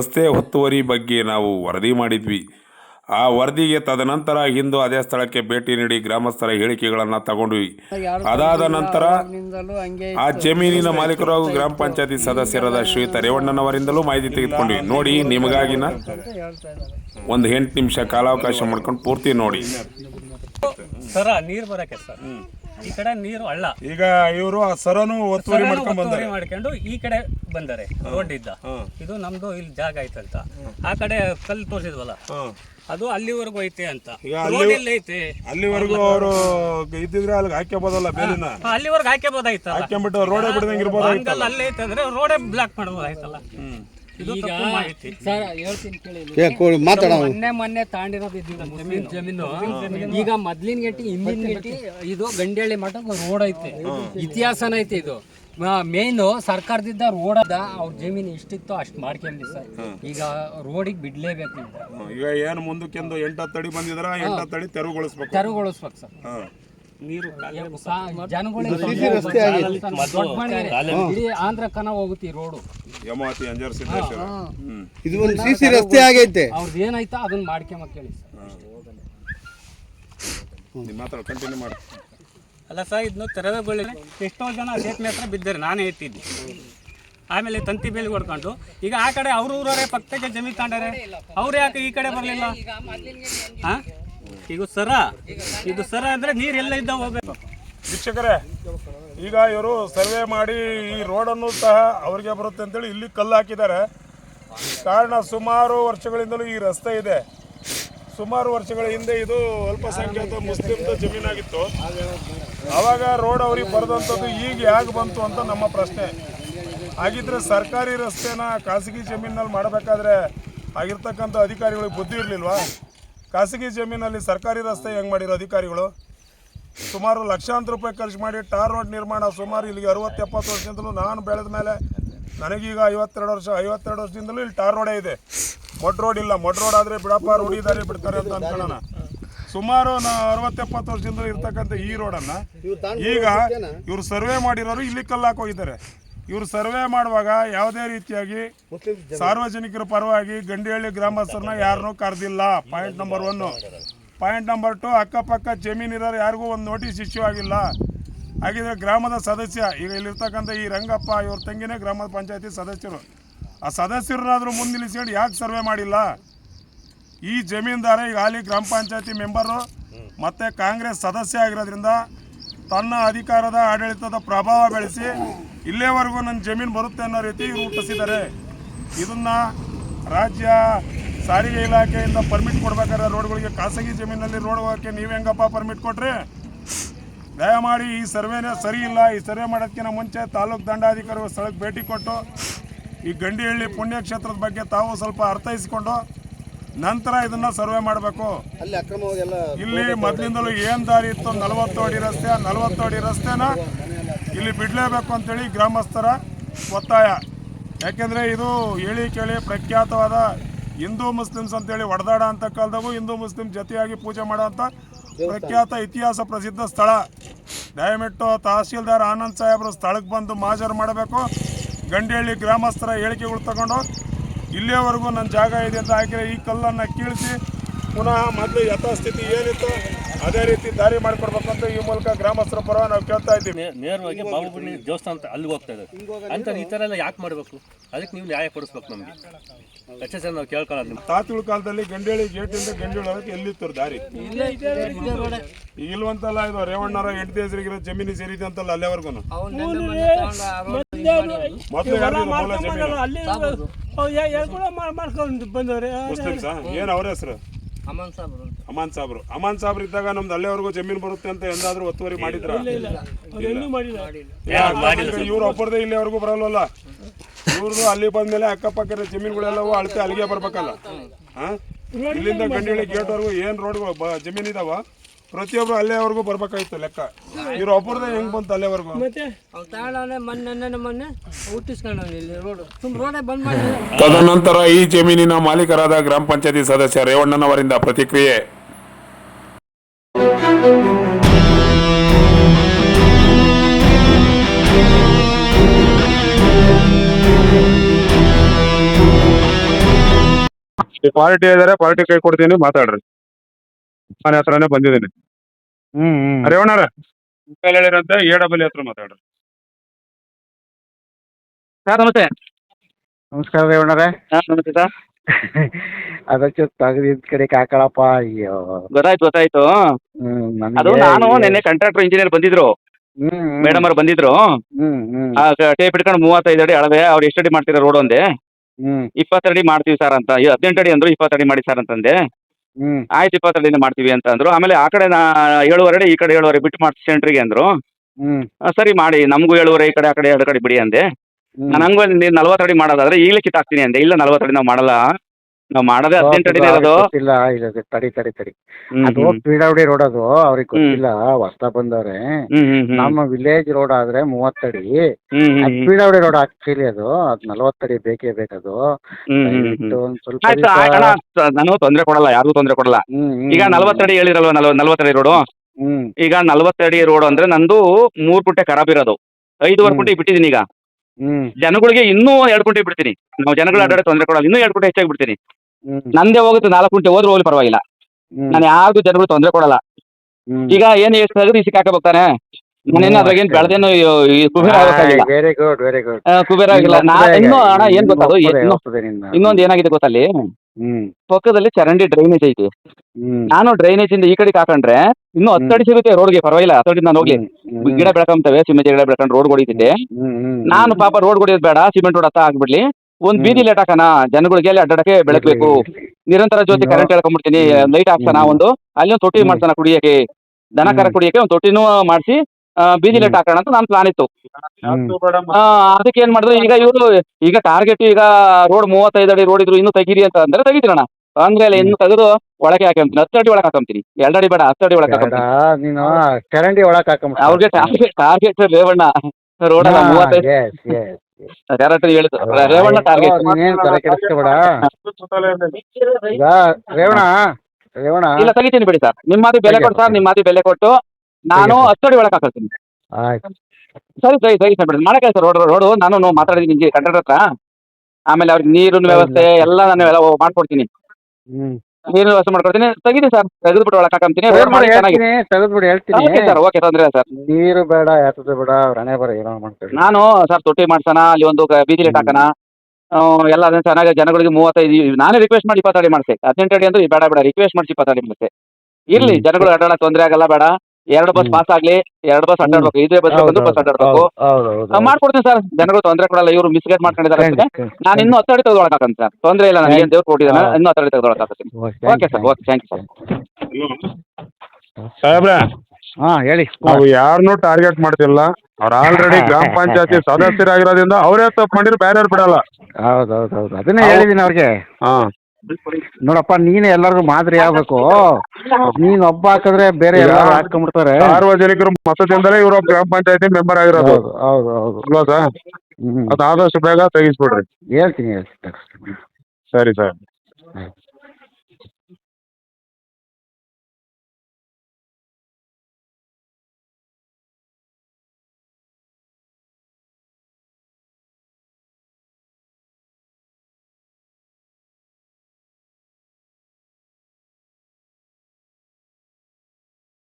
ರಸ್ತೆ ಒತ್ತುವರಿ ಬಗ್ಗೆ ನಾವು ವರದಿ ಮಾಡಿದ್ವಿ. ಆ ವರದಿಗೆ ತದನಂತರ ಇಂದು ಅದೇ ಸ್ಥಳಕ್ಕೆ ಭೇಟಿ ನೀಡಿ ಗ್ರಾಮಸ್ಥರ ಹೇಳಿಕೆಗಳನ್ನು ತಗೊಂಡ್ವಿ. ಅದಾದ ನಂತರ ಆ ಜಮೀನಿನ ಮಾಲೀಕರು ಹಾಗೂ ಗ್ರಾಮ ಪಂಚಾಯತಿ ಸದಸ್ಯರಾದ ಶ್ರೀಯುತ ರೇವಣ್ಣನವರಿಂದಲೂ ಮಾಹಿತಿ ತೆಗೆದುಕೊಂಡ್ವಿ. ನೋಡಿ, ನಿಮಗಾಗಿನ ಒಂದು ಎಂಟು ನಿಮಿಷ ಕಾಲಾವಕಾಶ ಮಾಡ್ಕೊಂಡು ಪೂರ್ತಿ ನೋಡಿ. ಸರ, ನೀರು ಬರಕ್ಕೆ ಸರ್. ಈ ಕಡೆ ನೀರು ಹಳ್ಳ. ಈಗ ಇವರು ಆ ಸರನು ಒತ್ತುವರಿ ಮಾಡ್ಕೊಂಡ್ ಬಂದಾರೆ. ಒತ್ತುವರಿ ಮಾಡ್ಕೊಂಡು ಈ ಕಡೆ ಬಂದರೆ ರೋಡ್ ಇದ್ದ ಇದು ನಮ್ದು ಇಲ್ಲಿ ಜಾಗ ಐತಂತ ಆ ಕಡೆ ಕಲ್ಲು ತೋರಿಸಿದ್ವಲ್ಲ ಅದು ಅಲ್ಲಿವರೆಗೂ ಐತೆ ಅಂತ. ಈಗ ಅಲ್ಲಿ- ರೋಡ್ ಐತೆ. ಅಲ್ಲಿವರೆಗೂ ಅವರು ಇದ್ದಿದ್ರೆ ಅಲ್ಲಿ ಹಾಕ್ಯಬೋದಲ್ಲ ಬೇಲಿನ? ಹಾ, ಅಲ್ಲಿವರೆಗೂ ಹಾಕ್ಯಬೋದಾಯ್ತಲ್ಲ. ಹಾಕ್ಯಂಬಿಟ್ಟು ರೋಡೇ ಬಿಡದಂಗೆ ಇರ್ಬೋದಾಗಿತ್ತಲ್ಲ ಹಂಗಲ್ಲ ಅಲ್ಲೇ ಐತೆ ಅಂದ್ರೆ ರೋಡೇ ಬ್ಲಾಕ್ ಮಾಡ್ಬೋದಾಯ್ತಲ್ಲ. ಇದು ತಪ್ಪು ಮಾಹಿತಿ. ಸರ್ ಹೇಳ್ತೀನಿ ಕೇಳಿ ಮಾತಾಡ ಮೊನ್ನೆ ಮೊನ್ನೆ ತಾಂಡಿರೋದು ಇದು ಜಮೀನು ಜಮೀನು. ಈಗ ಮೊದ್ಲಿನ ಗಟ್ಟಿ ಹಿಂದಿನ ಗಟ್ಟಿ ಇದು ಗಂಡಿಹಳ್ಳಿ ಮಠ ರೋಡ್ ಐತೆ. ಇತಿಹಾಸನ ಐತೆ ಇದು. ಮೇನ್ ಸರ್ಕಾರದಿಂದ ರೋಡ್ ಅದ ಅವ್ರ ಜಮೀನು ಇಷ್ಟಿತ್ತು ಅಷ್ಟ್ ಮಾಡ್ಕೊಂಬಿ ಸರ್. ಈಗ ರೋಡಿಗೆ ಬಿಡ್ಲೇಬೇಕು ಈಗ ಏನ್ ಏನು ಮುಂದಕ್ಕೆಂದು ಎಂಟತ್ತು ಅಡಿ ಬಂದಿದ್ರ ಎಂಟತ್ತು ಅಡಿ ತೆರವುಗೊಳಿಸ್ಬೇಕು. ತೆರವುಗೊಳಿಸ್ಬೇಕು ಸರ್. ಹಾ. ನೀರು ಇಡೀ ಆಂಧ್ರ ಕನ ಹೋಗುತ್ತೆ ಈ ರೋಡು ಯಮಾತಿ ಅಂಜರ್ ಸಿದ್ದೇಶ್ವರ. ಹ್ಮ್. ಇದು ಒಂದು ಸಿ ಸಿ ರಸ್ತೆ ಆಗೈತೆ. ಅವ್ರದ್ದು ಏನಾಯ್ತೋ ಅದನ್ನ ಮಾಡ್ಕೊಂಬ ಕೇಳಿ ಸರ್. ನೀವು ಮಾತಾಡ ಕಂಟಿನ್ಯೂ ಮಾಡಿ. ಅಲ್ಲ ಸರ್ ಇದನ್ನು ತೆರವುಗೊಳ್ಳಿ ಎಷ್ಟೋ ಜನ ಸೇತುವೆ ಹತ್ರ ಬಿದ್ದಾರೆ ನಾನೇ ಎತ್ತಿದ್ದೆ. ಆಮೇಲೆ ತಂತಿ ಬೇಲಿ ಹೊಡ್ಕೊಂಡು. ಈಗ ಆ ಕಡೆ ಅವ್ರ ಊರವರೇ ಪಕ್ಕಕ್ಕೆ ಜಮೀನು ತಗೊಂಡಾರೆ ಅವ್ರು ಯಾಕೆ ಈ ಕಡೆ ಬರಲಿಲ್ಲ? ಹಾ? ಈಗ ಸರ, ಇದು ಸರ ಅಂದ್ರೆ ನೀರ್ ಎಲ್ಲ ಇದ್ದ ಹೋಗ್ಬೇಕು. ವೀಕ್ಷಕರೇ, ಈಗ ಇವರು ಸರ್ವೆ ಮಾಡಿ ಈ ರೋಡನ್ನು ಸಹ ಅವರಿಗೆ ಬರುತ್ತೆ ಅಂತೇಳಿ ಇಲ್ಲಿ ಕಲ್ಲು ಹಾಕಿದ್ದಾರೆ. ಕಾರಣ ಸುಮಾರು ವರ್ಷಗಳಿಂದಲೂ ಈ ರಸ್ತೆ ಇದೆ. ಸುಮಾರು ವರ್ಷಗಳ ಹಿಂದೆ ಇದು ಅಲ್ಪಸಂಖ್ಯಾತ ಮುಸ್ಲಿಮ್ದು ಜಮೀನಾಗಿತ್ತು. ಆವಾಗ ರೋಡ್ ಅವ್ರಿಗೆ ಬರೆದಂಥದ್ದು ಈಗ ಹೇಗೆ ಬಂತು ಅಂತ ನಮ್ಮ ಪ್ರಶ್ನೆ. ಹಾಗಿದ್ರೆ ಸರ್ಕಾರಿ ರಸ್ತೆನ ಖಾಸಗಿ ಜಮೀನಲ್ಲಿ ಮಾಡಬೇಕಾದ್ರೆ ಆಗಿರ್ತಕ್ಕಂಥ ಅಧಿಕಾರಿಗಳಿಗೆ ಬುದ್ಧಿ ಇರಲಿಲ್ವಾ? ಖಾಸಗಿ ಜಮೀನಲ್ಲಿ ಸರ್ಕಾರಿ ರಸ್ತೆ ಹೆಂಗೆ ಮಾಡಿರೋ ಅಧಿಕಾರಿಗಳು? ಸುಮಾರು ಲಕ್ಷಾಂತರ ರೂಪಾಯಿ ಖರ್ಚು ಮಾಡಿ ಟಾರ್ ರೋಡ್ ನಿರ್ಮಾಣ ಸುಮಾರು ಇಲ್ಲಿಗೆ ಅರವತ್ತು ಎಪ್ಪತ್ತು ವರ್ಷದಿಂದಲೂ ನಾನು ಬೆಳೆದ ಮೇಲೆ ನನಗೀಗ ಐವತ್ತೆರಡು ವರ್ಷ ಐವತ್ತೆರಡು ವರ್ಷದಿಂದಲೂ ಇಲ್ಲಿ ಟಾರ್ ರೋಡೇ ಇದೆ. ಮೊಡ್ ರೋಡ್ ಇಲ್ಲ ಮೊಡ್ ರೋಡ್ ಆದರೆ ಬಿಡಪ್ಪ ರೋಡಿದಾರೆ ಬಿಡ್ತಾರೆ ಅಂತ ಅನ್ಕೊಳ್ಳೋಣ. ಸುಮಾರು ನಾ ಅರವತ್ತೆಪ್ಪತ್ತು ವರ್ಷದಿಂದ ಇರ್ತಕ್ಕಂಥ ಈ ರೋಡನ್ನು ಈಗ ಇವರು ಸರ್ವೆ ಮಾಡಿರೋರು ಇಲ್ಲಿ ಕಲ್ಲು ಹಾಕೋಗಿದ್ದಾರೆ. ಇವರು ಸರ್ವೆ ಮಾಡುವಾಗ ಯಾವುದೇ ರೀತಿಯಾಗಿ ಸಾರ್ವಜನಿಕರ ಪರವಾಗಿ ಗಂಡಿಹಳ್ಳಿ ಗ್ರಾಮಸ್ಥರನ್ನ ಯಾರನ್ನೂ ಕರೆದಿಲ್ಲ. Point number one point number two ಅಕ್ಕಪಕ್ಕ ಜಮೀನಿರೋರು ಯಾರಿಗೂ ಒಂದು ನೋಟಿಸ್ ಇಶ್ಯೂ ಆಗಿಲ್ಲ. ಹಾಗಿದ್ರೆ ಗ್ರಾಮದ ಸದಸ್ಯ ಈಗ ಇಲ್ಲಿರ್ತಕ್ಕಂಥ ಈ ರಂಗಪ್ಪ ಇವ್ರ ತಂಗಿನೇ ಗ್ರಾಮ ಪಂಚಾಯತಿ ಸದಸ್ಯರು. ಆ ಸದಸ್ಯರನ್ನಾದರೂ ಮುಂದೆ ನಿಲ್ಲಿಸ್ಕೊಂಡು ಯಾಕೆ ಸರ್ವೆ ಮಾಡಿಲ್ಲ? ಈ ಜಮೀನ್ದಾರ ಈಗ ಹಾಲಿ ಗ್ರಾಮ ಪಂಚಾಯತಿ ಮೆಂಬರು ಮತ್ತು ಕಾಂಗ್ರೆಸ್ ಸದಸ್ಯ ಆಗಿರೋದ್ರಿಂದ ತನ್ನ ಅಧಿಕಾರದ ಆಡಳಿತದ ಪ್ರಭಾವ ಬೆಳೆಸಿ ಇಲ್ಲೇವರೆಗೂ ನನ್ನ ಜಮೀನು ಬರುತ್ತೆ ಅನ್ನೋ ರೀತಿ ರೂಪಿಸಿದ್ದಾರೆ ಇದನ್ನು ರಾಜ್ಯ ಸಾರಿಗೆ ಇಲಾಖೆಯಿಂದ ಪರ್ಮಿಟ್ ಕೊಡ್ಬೇಕಾದ್ರೆ ರೋಡ್ಗಳಿಗೆ ಖಾಸಗಿ ಜಮೀನಲ್ಲಿ ರೋಡ್ ಹೋಗೋಕ್ಕೆ ನೀವು ಹೆಂಗಪ್ಪ ಪರ್ಮಿಟ್ ಕೊಟ್ರಿ? ದಯಮಾಡಿ ಈ ಸರ್ವೆನೇ ಸರಿ ಇಲ್ಲ. ಈ ಸರ್ವೆ ಮಾಡೋದಕ್ಕಿಂತ ಮುಂಚೆ ತಾಲೂಕು ದಂಡಾಧಿಕಾರಿಗಳು ಸ್ಥಳಕ್ಕೆ ಭೇಟಿ ಕೊಟ್ಟು ಈ ಗಂಡಿಹಳ್ಳಿ ಪುಣ್ಯಕ್ಷೇತ್ರದ ಬಗ್ಗೆ ತಾವು ಸ್ವಲ್ಪ ಅರ್ಥೈಸಿಕೊಂಡು ನಂತರ ಇದನ್ನ ಸರ್ವೆ ಮಾಡಬೇಕು. ಇಲ್ಲಿ ಮೊದಲಿಂದಲೂ ಏನ್ ದಾರಿ ಇತ್ತು? ನಲವತ್ತು ಅಡಿ ರಸ್ತೆ ನಲವತ್ತು ಅಡಿ ರಸ್ತೆನ ಇಲ್ಲಿ ಬಿಡಲೇಬೇಕು ಅಂತೇಳಿ ಗ್ರಾಮಸ್ಥರ ಒತ್ತಾಯ. ಯಾಕೆಂದರೆ ಇದು ಹೇಳಿ ಕೇಳಿ ಪ್ರಖ್ಯಾತವಾದ ಹಿಂದೂ ಮುಸ್ಲಿಮ್ಸ್ ಅಂತೇಳಿ ಒಡೆದಾಡ ಅಂತ ಕಾಲದಾಗೂ ಹಿಂದೂ ಮುಸ್ಲಿಂ ಜೊತೆಯಾಗಿ ಪೂಜೆ ಮಾಡೋಂಥ ಪ್ರಖ್ಯಾತ ಇತಿಹಾಸ ಪ್ರಸಿದ್ಧ ಸ್ಥಳ. ದಯವಿಟ್ಟು ತಹಸೀಲ್ದಾರ್ ಆನಂದ್ ಸಾಹೇಬರು ಸ್ಥಳಕ್ಕೆ ಬಂದು ಮಾಜರು ಮಾಡಬೇಕು. ಗಂಡಿಹಳ್ಳಿ ಗ್ರಾಮಸ್ಥರ ಹೇಳಿಕೆಗಳು ತಗೊಂಡು ಇಲ್ಲಿಯವರೆಗೂ ನನ್ನ ಜಾಗ ಇದೆ ಅಂತ ಹಾಕಿದ್ರೆ ಈ ಕಲ್ಲನ್ನು ಕೀಳಿಸಿ. ಪುನಃ ಮೊದಲು ಯಥಾಸ್ಥಿತಿ ಏನಿತ್ತು ಅದೇ ರೀತಿ ದಾರಿ ಮಾಡಿಕೊಡ್ಬೇಕು ಅಂತ ಈ ಮೂಲಕ ಗ್ರಾಮಸ್ಥರ ಪರ ನಾವು ಕೇಳ್ತಾ ಇದ್ದೀವಿ ನೇರವಾಗಿ ಬಾಬುಗುಡಿ ದೇವಸ್ಥಾನ ಅಂತ ಅಲ್ಲಿಗೆ ಹೋಗ್ತಾ ಇದ್ದಾರೆ ಅಂತ ಈ ಥರ ಎಲ್ಲ ಯಾಕೆ ಮಾಡಬೇಕು ಅದಕ್ಕೆ ನೀವು ನ್ಯಾಯ ಕೊಡಿಸ್ಬೇಕು ನಮಗೆ ಹೆಚ್ಚು ಜನ ನಾವು ಕೇಳ್ಕೊಳ್ಳೋದು ತಾತುಳ ಕಾಲದಲ್ಲಿ ಗಂಡೇಳಿ ಗೇಟಿಂದ ಗಂಡೇಳಿ ಅದಕ್ಕೆ ಎಲ್ಲಿತ್ತು ದಾರಿ ಇಲ್ವಂತಲ್ಲ ಇದು ರೇವಣ್ಣರ ಎಂಟು ಹೆಸರಿಗಿರೋ ಜಮೀನು ಸೇರಿದೆ ಅಂತಲ್ಲ ಅಲ್ಲೇವರೆಗೂ ಮೊದಲು ಜಮೀನು ಅಲ್ಲಿ ಮಾಡ್ಕೊಂಡು ಬಂದವ್ರೆ ಏನು ಅವ್ರ ಹೆಸರು ಅಮನ್ ಸಾಬ್ರು ಅಮಾನ್ ಸಾಬ್ರು ಅಮಾನ್ ಸಾಬ್ರು ಇದ್ದಾಗ ನಮ್ದು ಅಲ್ಲೇವರೆಗೂ ಜಮೀನು ಬರುತ್ತೆ ಅಂತ ಎಂದಾದ್ರೂ ಒತ್ತುವರಿ ಮಾಡಿದ್ರ? ಇವ್ರು ಒಬ್ಬರದೇ ಇಲ್ಲಿವರೆಗೂ ಬರಲ್ವಲ್ಲ? ಇವ್ರದ್ದು ಅಲ್ಲಿ ಬಂದ್ಮೇಲೆ ಅಕ್ಕಪಕ್ಕದ ಜಮೀನುಗಳೆಲ್ಲವೂ ಅಳತೆ ಅಲ್ಲಿಗೆ ಬರ್ಬೇಕಲ್ಲ? ಹಾ? ಇಲ್ಲಿಂದ ಗಂಡಿಹಳ್ಳಿ ಗೇಟ್ವರೆಗೂ ಏನ್ ರೋಡ್ಗಳು ಬ ಜಮೀನ್ ಇದಾವ? ಪ್ರತಿಯೊಬ್ರು ಅಲ್ಲೇವರೆಗೂ ಬರ್ಬೇಕಾಯ್ತು ಲೆಕ್ಕ. ಇವ್ರ ಒಬ್ಬರದ ಹೆಂಗ್ ಬಂತು ಅಲ್ಲೇವರೆಗೂ? ತದನಂತರ ಈ ಜಮೀನಿನ ಮಾಲೀಕರಾದ ಗ್ರಾಮ ಪಂಚಾಯತಿ ಸದಸ್ಯ ರೇವಣ್ಣನವರಿಂದ ಪ್ರತಿಕ್ರಿಯೆ. ಈ ಪಾರ್ಟಿ ಇದಾರೆ ಪಾರ್ಟಿ ಕೈ ಕೊಡ್ತೀನಿ ಮಾತಾಡ್ರಿ. ಮನೆ ಹತ್ರನೇ ಬಂದಿದ್ದೀನಿ. ಹ್ಮ್ ಹ್ಮ್. ರೇವಣ್ಣರ ಹೇಳಿರಂತೆ ಎ ಡಬಲ್ ಹತ್ರ ಮಾತಾಡ್ರಿ. ಸರ್ ನಮಸ್ತೆ. ನಮಸ್ಕಾರ ರೇವಣ್ಣರೇ ಹಾಂ ನಮಸ್ತೆ ಸರ್. ಅದಕ್ಕೆ ತಗದಿದ್ ಕಡೆ ಕಾಕಳಪ್ಪ ಅಯ್ಯೋ. ಗೊತ್ತಾಯ್ತು ಗೊತ್ತಾಯ್ತು. ಹ್ಮ್ ಅದು ನಾನು ನಿನ್ನೆ ಕಾಂಟ್ರಾಕ್ಟರ್ ಇಂಜಿನಿಯರ್ ಬಂದಿದ್ರು. ಹ್ಮ್ ಹ್ಮ್. ಮೇಡಮ್ ಅವ್ರು ಬಂದಿದ್ರು. ಹ್ಮ್ ಹ್ಮ್. ಟೇಪ್ ಇಟ್ಕೊಂಡು ಮೂವತ್ತೈದು ಅಡಿ ಅಳವೆ ಅವ್ರು ಎಷ್ಟು ಅಡಿ ಮಾಡ್ತೀರಾ ರೋಡ್ ಒಂದೇ? ಹ್ಮ್. ಇಪ್ಪತ್ತು ಅಡಿ ಮಾಡ್ತೀವಿ ಸರ್ ಅಂತ ಹದಿನೆಂಟು ಅಡಿ ಅಂದ್ರು ಇಪ್ಪತ್ತು ಅಡಿ ಮಾಡಿ ಸರ್ ಅಂತಂದೆ. ಹ್ಮ್. ಆಯ್ತು ಇಪ್ಪತ್ತರಿಂದ ಮಾಡ್ತೀವಿ ಅಂತ ಅಂದ್ರು. ಆಮೇಲೆ ಆ ಕಡೆ ನಾ ಏಳುವರೆ ಈ ಕಡೆ ಏಳುವರೆ ಬಿಟ್ಟು ಮಾಡ್ಸಿ ಸೆಂಟ್ರಿಗೆ ಅಂದ್ರು. ಹ್ಮ್. ಆ, ಸರಿ ಮಾಡಿ ನಮಗೂ ಏಳುವರೆ ಈ ಕಡೆ ಆ ಕಡೆ ಎರಡು ಕಡೆ ಬಿಡಿ ಅಂದೆ. ಹ್ಮ್. ನಾನು ಹಂಗೂ ನೀನು ನಲ್ವತ್ತು ಅಡಿ ಮಾಡೋದಾದ್ರೆ ಈಗಲೇ ಕಿತ್ತಾಕ್ತೀನಿ ಅಂದೆ. ಇಲ್ಲ ನಲ್ವತ್ತು ಅಡಿ ನಾವು ಮಾಡಲ್ಲ. ನಾವು ಮಾಡೋದೇ ಹದಿನೆಂಟು ಅಡಿ ಇರೋದು. ಗೊತ್ತಿಲ್ಲ ಇಲ್ಲ ಇದು ತಡಿ ತಡಿ ತಡಿ. ಹ್ಮ್ ಅದು ಹ್ಮ್. ರೋಡ್ ಅದು ಅವ್ರಿಗೆ ಗೊತ್ತಿಲ್ಲ ಹೊಸ್ತಾ ಬಂದವ್ರೆ ಹ್ಮ್ ಹ್ಮ್ ಹ್ಮ್. ನಮ್ಮ ವಿಲೇಜ್ ರೋಡ್ ಆದ್ರೆ ಮೂವತ್ತಡಿ ಹ್ಮ್ ಹ್ಮ್ ರೋಡ್ ಆಕ್ಚುಲಿ ಅದು ಅದ್ ನಲ್ವತ್ತಡಿ ಬೇಕೇ ಬೇಕದು ಹ್ಮ್ ಹ್ಮ್ ದಯವಿಟ್ಟು ಹ್ಮ್ ಒಂದ್ ಸ್ವಲ್ಪ ಆಯ್ತು ಆ- ಅಣ್ಣ ಸ- ನಾನು ತೊಂದರೆ ಕೊಡಲ್ಲ ಯಾರಿಗೂ ತೊಂದರೆ ಕೊಡಲ್ಲ. ಹ್ಮ್, ಹ್ಮ್, ಈಗ ನಲ್ವತ್ತಡಿ ಹೇಳಿರಲ್ವ ನಲ್ವ ನಲ್ವತ್ತಡಿ ರೋಡು? ಹ್ಮ್. ಈಗ ನಲ್ವತ್ತಡಿ ರೋಡ್ ಅಂದ್ರೆ ನಂದು ಮೂರ್ ಕುಂಟೆ ಖರಾಬ್ ಇರೋದು. ಐದುವರೆ ಹ್ಮ್. ಕುಂಟೆ ಬಿಟ್ಟಿದ್ದೀನಿ ಈಗ. ಹ್ಮ್. ಜನಗಳಿಗೆ ಇನ್ನೂ ಎರಡು ಕುಂಟೆ ಬಿಡ್ತೀನಿ. ನಾವು ಜನಗಳ ಅಡ್ಡಾಡ ತೊಂದರೆ ಕೊಡಲ್ಲ ಇನ್ನೂ ಎರಡು ಕುಂಟೆ ಹೆಚ್ಚಾಗಿ ಬಿಡ್ತೀನಿ. ನಂದೇ ಹೋಗುತ್ತೆ ನಾಲ್ಕು ಗಂಟೆ ಹೋದ್ರೆ ಹೋಗ್ಲಿ ಪರವಾಗಿಲ್ಲ. ನಾನು ಯಾರಿಗೂ ಜನಗಳು ತೊಂದರೆ ಕೊಡಲ್ಲ. ಈಗ ಏನ್ ಎಷ್ಟು ತೆಗೆದು ಸಿಕ್ಕಾಕ ಹೋಗ್ತಾನೆ. ನಾನೇನು ಅದ್ರಾಗೇನು ಬೆಳೆದೇನು Kubera ಆಗಬೇಕಾಗಿಲ್ಲ very good very good Kubera ಆಗಿಲ್ಲ. ನಾ ಇನ್ನೂ ಅಣ್ಣ ಏನ್ ಗೊತ್ತದು? ಇನ್ನೊಂದ್ ಏನಾಗಿದೆ ಗೊತ್ತಲ್ಲಿ? ಪಕ್ಕದಲ್ಲಿ ಚರಂಡಿ ಡ್ರೈನೇಜ್ ಐತಿ. ನಾನು ಡ್ರೈನೇಜ್ ಇಂದ ಈ ಕಡೆ ಹಾಕೊಂಡ್ರೆ ಇನ್ನೂ ಹತ್ತಡಿ ಸಿಗುತ್ತೆ ರೋಡ್ಗೆ ಪರವಾಗಿಲ್ಲ. ಹತ್ತಡಿ ನಾನು ಹೋಗ್ಲಿ. ಗಿಡ ಬೆಳಕಂತವೆ ಸಿಮೆಂಟ್ ಗಿಡ ಬೆಳ್ಕೊಂಡು ರೋಡ್ ಹೊಡಿತಿದ್ದೆ ನಾನು ಪಾಪ ರೋಡ್ ಹೊಡಿಯೋದ್ ಬೇಡ ಸಿಮೆಂಟ್ ರೋಡ್ ಹತ್ತ ಆಗ್ಬಿಡ್ಲಿ. ಒಂದ್. ಬೀದಿ ಲೈಟ್ ಹಾಕೋಣ ಜನಗಳಿಗೆ ಅಲ್ಲಿ ಅಡ್ಡಾಡಕ್ಕೆ ಬೆಳಗ್ಬೇಕು ನಿರಂತರ ಜೊತೆ ಕರೆಂಟ್ ಹೇಳ್ಕೊಂಡ್ಬಿಡ್ತೀನಿ ಲೈಟ್ ಹಾಕ್ತಾನ ಒಂದು? ಅಲ್ಲಿ ಒಂದು ತೊಟ್ಟಿ ಮಾಡ್ತಾನ ಮಾಡ್ಸೋಣ ಕುಡಿಯಕ್ಕೆ? ದನ ಕರ. ಕುಡಿಯಕ್ಕೆ ಒಂದು ತೊಟ್ಟಿನೂ ಮಾಡಿಸಿ ಬೀದಿ ಲೈಟ್ ಹಾಕೋಣ ಅಂತ ನನ್ನ ಪ್ಲಾನ್ ಇತ್ತು. ಅದಕ್ಕೆ ಏನ್ ಮಾಡಿದ್ರು? ಈಗ ಇವರು ಈಗ ಟಾರ್ಗೆಟ್ ಈಗ ರೋಡ್ ಮೂವತ್ತೈದು ಅಡಿ ರೋಡ್ ಇದ್ರು ಇನ್ನು ತೆಗೀರಿ ಅಂತ ಅಂದ್ರೆ ತೆಗಿತೀರಣ. ಅಂದ್ರೆ ಇಲ್ಲ ಇನ್ನು ತೆಗೆದು ಒಳಗೆ ಹಾಕೊಂತೀನಿ ಹತ್ತು ಅಡಿ ಒಳಗೆ ಹಾಕೊಂತೀನಿ. ಎರಡು ಅಡಿ ಬೇಡ ಹತ್ತು ಅಡಿ ಒಳಗೆ ಹಾಕೊಂತೀನಿ. ಅವ್ರಿಗೆ ಟಾರ್ಗೆಟ್ ಟಾರ್ಗೆಟ್ ರೇವಣ್ಣ. ರೋಡ್ ಅಲ್ಲ ಮೂವತ್ತೈದು ಕರೆಕ್ಟ್ ಹೇಳಿದ್ದು. ರೇವಣ್ಣ ಟಾರ್ಗೆಟ್ ನೀನೇನ್ ತಲೆ ಕೆಡಿಸ್ಕೊಬೇಡ. ಈಗ ರೇವಣ ರೇವಣ ಇಲ್ಲ ತೆಗಿತೀನಿ ಬಿಡಿ ಸರ್. ನಿಮ್ಮ ಮಾತಿ ಬೆಲೆ ಕೊಟ್ಟು ಸರ್ ನಿಮ್ಮ ಮಾತಿ ಬೆಲೆ ಕೊಟ್ಟು ನಾನು. ಹತ್ತು ಅಡಿ ಒಳಗೆ ಹಾಕೊಳ್ತೀನಿ ಆಯ್ತು. ಸರಿ ಸರಿ ಸರಿ ಸರ್ ಬಿಡಿ. ಮಾಡಕ್ಕೆ ಸರ್ ರೋಡ್ ರೋಡು ನಾನು ಮಾತಾಡಿದ್ದೀನಿ ನಿಮಗೆ ಕಂಟ್ರಾಕ್ಟರ್ ಹತ್ರ. ಆಮೇಲೆ ಅವ್ರಿಗೆ ನೀರಿನ ವ್ಯವಸ್ಥೆ ಎಲ್ಲ ನಾನು ಎಲ್ಲ ಮಾಡ್ಕೊಡ್ತೀನಿ. ಹ್ಮ್. ನೀರಿನ ವ್ಯವಸ್ಥೆ ಮಾಡ್ಕೊಡ್ತೀನಿ? ತೆಗೀರಿ ಸರ್. ತೆಗೆದ್ಬಿಟ್ಟು ಒಳಗೆ ಹಾಕೊಂತೀನಿ. ರೋಡ್ ಮಾಡಿ ಚೆನ್ನಾಗಿ ಹೇಳ್ತೀನಿ ಹೇಳ್ತೀನಿ. ಓಕೆ ಸರ್ ಓಕೆ ತೊಂದರೆ ಇಲ್ಲ ಸರ್. ನೀರು ಬೇಡ ಬೇಡ ಅವ್ರ ಹಣೆ ಬರ ಏನೋ ಮಾಡ್ಕೊಳ್ಳಿ. ನಾನು ಸರ್ ತೊಟ್ಟಿ ಮಾಡ್ಸೋಣ ಅಲ್ಲಿ ಒಂದು ಬೀದಿ ಲೈಟ್ ಹಾಕೋಣ. ಎಲ್ಲ ಅದನ್ನ ಚೆನ್ನಾಗಿ ಜನಗಳಿಗೆ ಮೂವತ್ತೈದು ನಾನೇ ರಿಕ್ವೆಸ್ಟ್ ಮಾಡಿ ಇಪ್ಪತ್ತು ಅಡಿ ಮಾಡಿಸಿ. ಹದಿನೆಂಟು ಅಡಿ ಅಂದ್ರೆ ಬೇಡ ಬೇಡ. ರಿಕ್ವೆಸ್ಟ್ ಮಾಡಿಸಿ ಇಪ್ಪತ್ತು ಅಡಿ ಮಾಡಿಸಿ. ಇರ್ಲಿ ಜನಗಳು ಅಡ್ಡಾಡ ತೊಂದರೆ ಆಗಲ್ಲ ಬೇಡ. ಎರಡು ಬಸ್. ಪಾಸ್ ಆಗ್ಲಿ ಎರಡು ಬಸ್ ಅಡ್ಡಾಡ್ಬೇಕು ಇದೇ ಬಸ್ ಒಂದು ಬಸ್ ಅಡ್ಡಾಡ್ಬೇಕು ಹೌದು ಹೌದು ನಾನ್ ಮಾಡ್ಕೊಡ್ತೀನಿ ಸರ್ ಜನಗಳು ತೊಂದರೆ ಕೊಡಲ್ಲ ಇವರು ಮಿಸ್ಗೇಟ್ ಮಾಡ್ಕೊಂಡಿದ್ದಾರೆ. ನಾನು ಇನ್ನೂ ಹತ್ತಡಿ ಅಡಿ ತೆಗೆದು ಹಾಕಂತ ಸರ್ ತೊಂದರೆ ಇಲ್ಲ ನಾನು ಏನು ದೇವ್ರು ಕೊಟ್ಟಿದ್ದಾನೆ. ಇನ್ನೂ ಹತ್ತಡಿ ಅಡಿ okay sir okay thank you sir ಸಾಹೇಬ್ರೆ ಹಾ ಹೇಳಿ. ನಾವು ಯಾರನ್ನೂ ಟಾರ್ಗೆಟ್ ಮಾಡ್ತಿಲ್ಲ. ಅವ್ರು ಆಲ್ರೆಡಿ ಗ್ರಾಮ ಪಂಚಾಯತಿ ಸದಸ್ಯರಾಗಿರೋದ್ರಿಂದ ಅವರೇ ತಪ್ಪು ಮಾಡಿದ್ರು ಬೇರೆ ಬಿಡಲ್ಲ. ಹೌದು ಹೌದು ಹೌದು. ಅದನ್ನೇ ಹೇಳಿದೀನಿ ಅವ್ರಿಗೆ. ಹಾ. ನೋಡಪ್ಪ ನೀನೇ ಎಲ್ಲರಿಗೂ ಮಾದರಿ ಆಗ್ಬೇಕು. ನೀನ್ ಒಬ್ಬ ಹಾಕಿದ್ರೆ ಬೇರೆ ಎಲ್ಲರೂ ಹಾಕೊಂಡ್ಬಿಡ್ತಾರೆ. ಸಾರ್ವಜನಿಕರು ಮತದಿಂದಲೇ ಇವರು ಗ್ರಾಮ ಪಂಚಾಯತಿ ಮೆಂಬರ್ ಆಗಿರೋದು. ಹೌದು ಹೌದು ಹೌದು. ಅಲ್ವಾ ಸರ್? ಹ್ಮ್ ಅದು ಆದಷ್ಟು ಬೇಗ ತೆಗಿಸ್ಬಿಡ್ರಿ. ಹೇಳ್ತೀನಿ ಹೇಳ್ತೀನಿ ಸರಿ ಸರ್.